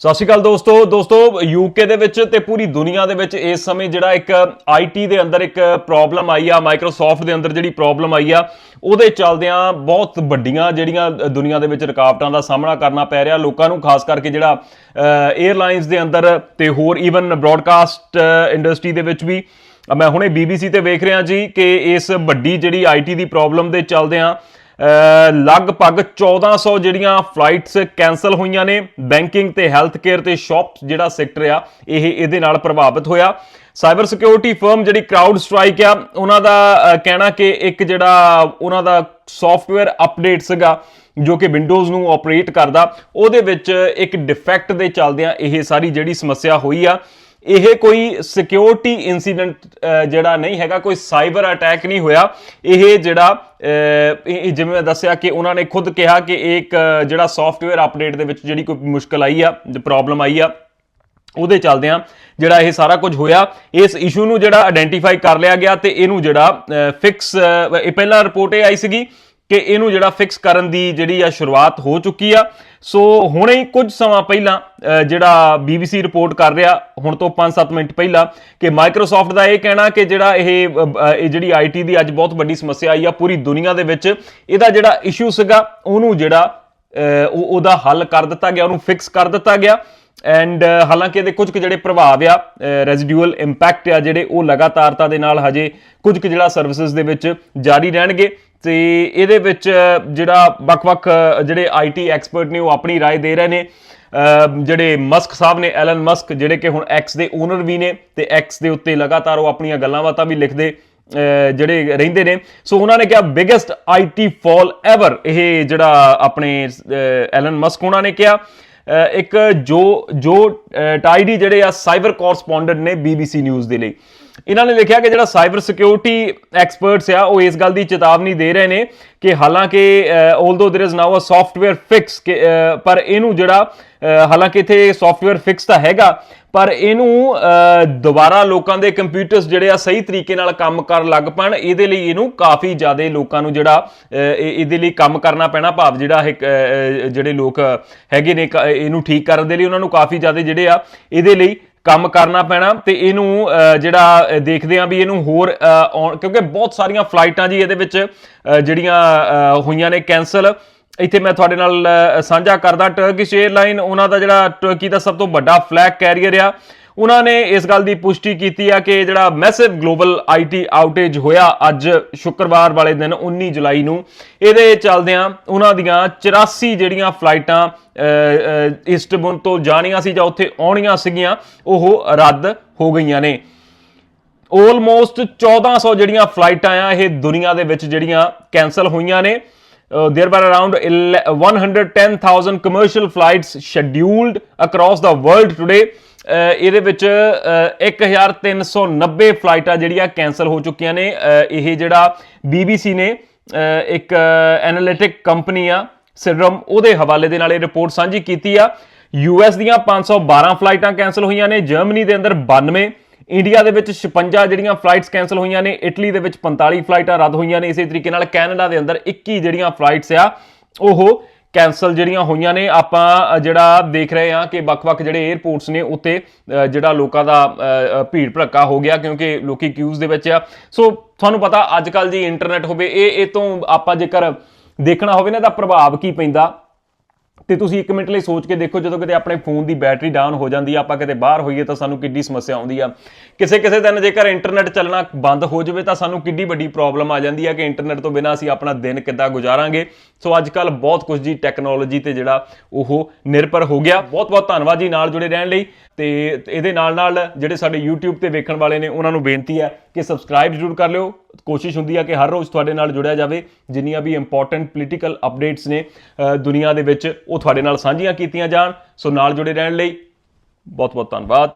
ਸਤਿ ਸ਼੍ਰੀ ਅਕਾਲ ਦੋਸਤੋ ਦੋਸਤੋ ਯੂਕੇ ਦੇ ਵਿੱਚ ਤੇ ਪੂਰੀ ਦੁਨੀਆ ਦੇ ਵਿੱਚ ਇਸ ਸਮੇਂ ਜਿਹੜਾ ਇੱਕ ਆਈਟੀ ਦੇ ਅੰਦਰ ਇੱਕ ਪ੍ਰੋਬਲਮ ਆਈ ਆ ਮਾਈਕਰੋਸਾਫਟ ਦੇ ਅੰਦਰ ਜਿਹੜੀ ਪ੍ਰੋਬਲਮ ਆਈ ਆ, ਉਹਦੇ ਚੱਲਦਿਆਂ ਬਹੁਤ ਵੱਡੀਆਂ ਜਿਹੜੀਆਂ ਦੁਨੀਆ ਦੇ ਵਿੱਚ ਰੁਕਾਵਟਾਂ ਦਾ ਸਾਹਮਣਾ ਕਰਨਾ ਪੈ ਰਿਹਾ। ਲੋਕਾਂ ਨੂੰ ਖਾਸ ਕਰਕੇ ਜਿਹੜਾ 에ਅਰਲਾਈਨਸ ਦੇ ਅੰਦਰ ਤੇ ਹੋਰ ਈਵਨ ਬ੍ਰੌਡਕਾਸਟ ਇੰਡਸਟਰੀ ਦੇ ਵਿੱਚ ਵੀ। ਮੈਂ ਹੁਣੇ BBC ਤੇ ਵੇਖ ਰਿਹਾ ਜੀ ਕਿ ਇਸ ਵੱਡੀ ਜਿਹੜੀ ਆਈਟੀ ਦੀ ਪ੍ਰੋਬਲਮ ਦੇ ਚੱਲਦਿਆਂ ਲਗਭਗ 1400 ਜਿਹੜੀਆਂ ਫਲਾਈਟਸ ਕੈਨਸਲ ਹੋਈਆਂ ਨੇ। ਬੈਂਕਿੰਗ ਤੇ ਹੈਲਥ ਕੇਅਰ ਤੇ ਸ਼ਾਪ ਜਿਹੜਾ ਸੈਕਟਰ ਆ, ਇਹ ਇਹਦੇ ਨਾਲ ਪ੍ਰਭਾਵਿਤ ਹੋਇਆ। ਸਾਈਬਰ ਸਿਕਿਉਰਿਟੀ ਫਰਮ ਜਿਹੜੀ ਕਰਾਊਡ ਸਟ੍ਰਾਈਕ ਆ, ਉਹਨਾਂ ਦਾ ਕਹਿਣਾ ਕਿ ਇੱਕ ਜਿਹੜਾ ਉਹਨਾਂ ਦਾ ਸੌਫਟਵੇਅਰ ਅਪਡੇਟ ਸੀਗਾ, ਜੋ ਕਿ ਵਿੰਡੋਜ਼ ਨੂੰ ਆਪਰੇਟ ਕਰਦਾ, ਉਹਦੇ ਵਿੱਚ ਇੱਕ ਡਿਫੈਕਟ ਦੇ ਚੱਲਦਿਆਂ ਇਹ ਸਾਰੀ ਜਿਹੜੀ ਸਮੱਸਿਆ ਹੋਈ ਆ। ਇਹ ਕੋਈ ਸਿਕਿਉਰਿਟੀ ਇਨਸੀਡੈਂਟ ਜਿਹੜਾ ਨਹੀਂ ਹੈਗਾ, ਕੋਈ ਸਾਈਬਰ ਅਟੈਕ ਨਹੀਂ ਹੋਇਆ। ਇਹ ਜਿਹੜਾ ਜਿਵੇਂ ਮੈਂ ਦੱਸਿਆ ਕਿ ਉਹਨਾਂ ਨੇ ਖੁਦ ਕਿਹਾ ਕਿ ਇਹ ਇੱਕ, ਜਿਹੜਾ ਸੌਫਟਵੇਅਰ ਅਪਡੇਟ ਦੇ ਵਿੱਚ ਜਿਹੜੀ ਕੋਈ ਮੁਸ਼ਕਲ ਆਈ ਆ ਪ੍ਰੋਬਲਮ ਆਈ ਆ, ਉਹਦੇ ਚੱਲਦਿਆਂ ਜਿਹੜਾ ਇਹ ਸਾਰਾ ਕੁਝ ਹੋਇਆ, ਇਸ ਇਸ਼ੂ ਨੂੰ ਜਿਹੜਾ ਆਇਡੈਂਟੀਫਾਈ ਕਰ ਲਿਆ ਗਿਆ ਤੇ ਇਹਨੂੰ ਜਿਹੜਾ ਫਿਕਸ ਇਹ ਪਹਿਲਾਂ ਰਿਪੋਰਟ ਇਹ ਆਈ ਸੀਗੀ ਕਿ ਇਹਨੂੰ ਜਿਹੜਾ ਫਿਕਸ ਕਰਨ ਦੀ ਜਿਹੜੀ ਆ ਸ਼ੁਰੂਆਤ ਹੋ ਚੁੱਕੀ ਆ। ਸੋ ਹੁਣੇ ਹੀ ਕੁਝ ਸਮਾਂ ਪਹਿਲਾਂ ਅਹ, ਜਿਹੜਾ BBC ਰਿਪੋਰਟ ਕਰ ਰਿਹਾ ਹੁਣ ਤੋਂ 5-7 ਮਿੰਟ ਪਹਿਲਾਂ ਕਿ ਮਾਈਕਰੋਸਾਫਟ ਦਾ ਇਹ ਕਹਿਣਾ ਕਿ ਜਿਹੜਾ ਇਹ ਅਹ, ਅਹ, ਇਹ ਜਿਹੜੀ ਆਈਟੀ ਦੀ ਅੱਜ ਬਹੁਤ ਵੱਡੀ ਸਮੱਸਿਆ ਆਈ ਆ ਪੂਰੀ ਦੁਨੀਆ ਦੇ ਵਿੱਚ ਇਹਦਾ ਜਿਹੜਾ ਇਸ਼ੂ ਸੀਗਾ ਉਹਨੂੰ ਜਿਹੜਾ ਉਹ ਉਹਦਾ ਹੱਲ ਕਰ ਦਿੱਤਾ ਗਿਆ ਉਹਨੂੰ ਫਿਕਸ ਕਰ ਦਿੱਤਾ ਗਿਆ। ਐਂਡ ਹਾਲਾਂਕਿ ਇਹਦੇ ਕੁਝ ਕੁ ਜਿਹੜੇ ਪ੍ਰਭਾਵ ਆ ਰੈਜ਼ੀਡਿਊਅਲ ਇੰਪੈਕਟ ਆ ਜਿਹੜੇ ਉਹ ਲਗਾਤਾਰਤਾ ਦੇ ਨਾਲ ਹਜੇ ਕੁਝ ਕੁ ਜਿਹੜਾ ਸਰਵਿਸਿਜ਼ ਦੇ ਵਿੱਚ ਜਾਰੀ ਰਹਿਣਗੇ। ਤੇ ਇਹਦੇ ਵਿੱਚ ਜਿਹੜਾ ਵੱਖ-ਵੱਖ ਜਿਹੜੇ ਆਈਟੀ ਐਕਸਪਰਟ ਨੇ ਉਹ ਆਪਣੀ رائے ਦੇ ਰਹੇ ਨੇ ਅਹ ਜਿਹੜੇ ਮਸਕ ਸਾਹਿਬ ਨੇ ਐਲਨ ਮਸਕ ਜਿਹੜੇ ਕਿ ਹੁਣ ਐਕਸ ਦੇ ਓਨਰ ਵੀ ਨੇ ਤੇ ਐਕਸ ਦੇ ਉੱਤੇ ਲਗਾਤਾਰ ਉਹ ਆਪਣੀਆਂ ਗੱਲਾਂ ਬਾਤਾਂ ਵੀ ਲਿਖਦੇ ਅਹ ਜਿਹੜੇ ਰਹਿੰਦੇ ਨੇ ਸੋ ਉਹਨਾਂ ਨੇ ਕਿਹਾ ਬਿਗੇਸਟ ਆਈਟੀ ਫਾਲ ਐਵਰ ਇਹ ਜਿਹੜਾ ਆਪਣੇ ਐਲਨ ਮਸਕ ਉਹਨਾਂ ਨੇ ਕਿਹਾ ਅਹ ਇੱਕ ਜੋ ਜੋ ਟਾਈਡੀ ਜਿਹੜੇ ਆ ਸਾਈਬਰ ਕੋਰਸਪੋਂਡੈਂਟ ਨੇ BBC ਨਿਊਜ਼ ਦੇ ਲਈ ਇਹਨਾਂ ਨੇ ਲਿਖਿਆ ਕਿ ਜਿਹੜਾ ਸਾਈਬਰ ਸਿਕਿਉਰਿਟੀ ਐਕਸਪਰਟਸ ਆ ਉਹ ਇਸ ਗੱਲ ਦੀ ਚੇਤਾਵਨੀ ਦੇ ਰਹੇ ਨੇ ਕਿ ਹਾਲਾਂਕਿ although there is now a software fix ਪਰ ਇਹਨੂੰ ਜਿਹੜਾ ਅਹ, ਹਾਲਾਂਕਿ ਇੱਥੇ ਸੌਫਟਵੇਅਰ ਫਿਕਸ ਤਾਂ ਹੈਗਾ ਪਰ ਇਹਨੂੰ ਅਹ, ਦੁਬਾਰਾ ਲੋਕਾਂ ਦੇ ਕੰਪਿਊਟਰਸ ਜਿਹੜੇ ਆ ਸਹੀ ਤਰੀਕੇ ਨਾਲ ਕੰਮ ਕਰਨ ਲੱਗ ਪਣ ਇਹਦੇ ਲਈ ਇਹਨੂੰ ਕਾਫੀ ਜ਼ਿਆਦਾ ਲੋਕਾਂ ਨੂੰ ਜਿਹੜਾ ਅਹ, ਇਹ- ਇਹਦੇ ਲਈ ਕੰਮ ਕਰਨਾ ਪੈਣਾ ਭਾਵ ਜਿਹੜਾ ਇਹ ਅਹ, ਜਿਹੜੇ ਲੋਕ ਹੈਗੇ ਨੇ ਕ- ਇਹਨੂੰ ਠੀਕ ਕਰਨ ਦੇ ਲਈ ਉਹਨਾਂ ਨੂੰ ਕਾਫੀ ਜ਼ਿਆਦਾ ਜਿਹੜੇ ਆ ਇਹਦੇ ਲਈ ਕੰਮ ਕਰਨਾ ਪੈਣਾ ਤੇ ਇਹਨੂੰ ਜਿਹੜਾ ਦੇਖਦੇ ਆ ਵੀ ਇਹਨੂੰ ਹੋਰ ਆਉਣ- ਕਿਉਂਕਿ ਬਹੁਤ ਸਾਰੀਆਂ ਫਲਾਈਟਾਂ ਜੀ ਇਹਦੇ ਵਿੱਚ ਜਿਹੜੀਆਂ ਹੋਈਆਂ ਨੇ ਕੈਨਸਲ ਇੱਥੇ ਮੈਂ ਤੁਹਾਡੇ ਨਾਲ ਸਾਂਝਾ ਕਰਦਾ ਟਰਕਿਸ਼ 에ਅਰਲਾਈਨ ਉਹਨਾਂ ਦਾ ਜਿਹੜਾ ਟਰਕੀ ਦਾ ਸਭ ਤੋਂ ਵੱਡਾ ਫਲੈਗ ਕੈਰੀਅਰ ਆ। ਉਹਨਾਂ ਨੇ ਇਸ ਗੱਲ ਦੀ ਪੁਸ਼ਟੀ ਕੀਤੀ ਆ ਕਿ ਜਿਹੜਾ ਮੈਸਿਵ ਗਲੋਬਲ ਆਈਟੀ ਆਊਟੇਜ ਹੋਇਆ ਅੱਜ ਸ਼ੁੱਕਰਵਾਰ ਵਾਲੇ ਦਿਨ 19 ਜੁਲਾਈ ਨੂੰ, ਇਹਦੇ ਚੱਲਦਿਆਂ ਉਹਨਾਂ ਦੀਆਂ 84 ਜਿਹੜੀਆਂ ਫਲਾਈਟਾਂ ਇਸਟਬਨ ਤੋਂ ਜਾਣੀਆਂ ਸੀ ਜਾਂ ਉੱਥੇ ਆਉਣੀਆਂ ਸੀਗੀਆਂ, ਉਹ ਰੱਦ ਹੋ ਗਈਆਂ ਨੇ। ਆਲਮੋਸਟ 1400 ਜਿਹੜੀਆਂ ਫਲਾਈਟਾਂ ਆ, ਇਹ ਦੁਨੀਆ ਦੇ ਵਿੱਚ ਜਿਹੜੀਆਂ ਕੈਨਸਲ ਹੋਈਆਂ ਨੇ। there were around 110000 commercial flights scheduled across the world today ਇਹਦੇ ਵਿੱਚ ਅਹ, 1390 ਫਲਾਈਟਾਂ ਜਿਹੜੀਆਂ ਕੈਨਸਲ ਹੋ ਚੁੱਕੀਆਂ ਨੇ। ਇਹ ਜਿਹੜਾ BBC ਨੇ ਇੱਕ ਐਨਾਲਿਟਿਕ ਕੰਪਨੀ ਆ ਸਿਡਰਮ ਉਹਦੇ ਹਵਾਲੇ ਦੇ ਨਾਲ ਇਹ ਰਿਪੋਰਟ ਸਾਂਝੀ ਕੀਤੀ ਆ। ਯੂਐਸ ਦੀਆਂ 512 ਫਲਾਈਟਾਂ ਕੈਨਸਲ ਹੋਈਆਂ ਨੇ ਜਰਮਨੀ ਦੇ ਅੰਦਰ 92 ਇੰਡੀਆ ਦੇ ਵਿੱਚ 56 ਜਿਹੜੀਆਂ ਫਲਾਈਟਸ ਕੈਨਸਲ ਹੋਈਆਂ ਨੇ ਇਟਲੀ ਦੇ ਵਿੱਚ 45 ਫਲਾਈਟਾਂ ਰੱਦ ਹੋਈਆਂ ਨੇ ਇਸੇ ਤਰੀਕੇ ਨਾਲ ਕੈਨੇਡਾ ਦੇ ਅੰਦਰ 21 ਜਿਹੜੀਆਂ ਫਲਾਈਟਸ ਆ ਉਹ ਕੈਨਸਲ ਜਿਹੜੀਆਂ ਹੋਈਆਂ ਨੇ, ਆਪਾਂ ਜਿਹੜਾ ਦੇਖ ਰਹੇ ਹਾਂ ਕਿ ਵੱਖ-ਵੱਖ ਜਿਹੜੇ 에ਅਰਪੋਰਟਸ ਨੇ ਉੱਤੇ ਜਿਹੜਾ ਲੋਕਾਂ ਦਾ ਭੀੜ ਭੜੱਕਾ ਹੋ ਗਿਆ ਕਿਉਂਕਿ ਲੋਕੀ ਕਿਊਜ਼ ਦੇ ਵਿੱਚ ਆ। ਸੋ ਤੁਹਾਨੂੰ ਪਤਾ ਅੱਜ ਕੱਲ ਜੀ ਇੰਟਰਨੈਟ ਹੋਵੇ, ਇਹ ਇਹ ਤੋਂ ਆਪਾਂ ਜੇਕਰ ਦੇਖਣਾ ਹੋਵੇ ਨਾ, ਇਹਦਾ ਪ੍ਰਭਾਵ ਕੀ ਪੈਂਦਾ? ਤੇ ਤੁਸੀਂ 1 ਮਿੰਟ ਲਈ ਸੋਚ ਕੇ ਦੇਖੋ, ਜਦੋਂ ਕਿਤੇ ਆਪਣੇ ਫੋਨ ਦੀ ਬੈਟਰੀ ਡਾਊਨ ਹੋ ਜਾਂਦੀ ਆ, ਆਪਾਂ ਕਿਤੇ ਬਾਹਰ ਹੋਈਏ ਤਾਂ ਸਾਨੂੰ ਕਿੱਡੀ ਸਮੱਸਿਆ ਆਉਂਦੀ ਆ। ਕਿਸੇ ਕਿਸੇ ਦਿਨ ਜੇਕਰ ਇੰਟਰਨੈਟ ਚੱਲਣਾ ਬੰਦ ਹੋ ਜਾਵੇ ਤਾਂ ਸਾਨੂੰ ਕਿੱਡੀ ਵੱਡੀ ਪ੍ਰੋਬਲਮ ਆ ਜਾਂਦੀ ਆ ਕਿ ਇੰਟਰਨੈਟ ਤੋਂ ਬਿਨਾਂ ਅਸੀਂ ਆਪਣਾ ਦਿਨ ਕਿੱਦਾਂ ਗੁਜ਼ਾਰਾਂਗੇ। ਸੋ ਅੱਜ ਕੱਲ ਬਹੁਤ ਕੁਝ ਜੀ ਟੈਕਨੋਲੋਜੀ ਤੇ ਜਿਹੜਾ ਉਹ ਨਿਰਭਰ ਹੋ ਗਿਆ। ਬਹੁਤ ਬਹੁਤ ਧੰਨਵਾਦ ਜੀ ਨਾਲ ਜੁੜੇ ਰਹਿਣ ਲਈ। ਤੇ ਇਹਦੇ ਨਾਲ ਨਾਲ ਜਿਹੜੇ ਸਾਡੇ YouTube ਤੇ ਵੇਖਣ ਵਾਲੇ ਨੇ, ਉਹਨਾਂ ਨੂੰ ਬੇਨਤੀ ਹੈ ਕਿ ਸਬਸਕ੍ਰਾਈਬ ਜ਼ਰੂਰ ਕਰ ਲਿਓ। ਕੋਸ਼ਿਸ਼ ਹੁੰਦੀ ਹੈ ਕਿ ਹਰ ਰੋਜ਼ ਤੁਹਾਡੇ ਨਾਲ ਜੁੜਿਆ ਜਾਵੇ। ਜਿੰਨੀਆਂ ਵੀ ਇੰਪੋਰਟੈਂਟ ਪੋਲੀਟੀਕਲ ਅਪਡੇਟਸ ਨੇ ਦੁਨੀਆ ਦੇ ਵਿੱਚ, ਉਹ ਤੁਹਾਡੇ ਨਾਲ ਸਾਂਝੀਆਂ ਕੀਤੀਆਂ ਜਾਣ। ਸੋ ਨਾਲ ਜੁੜੇ ਰਹਿਣ ਲਈ ਬਹੁਤ ਬਹੁਤ ਧੰਨਵਾਦ।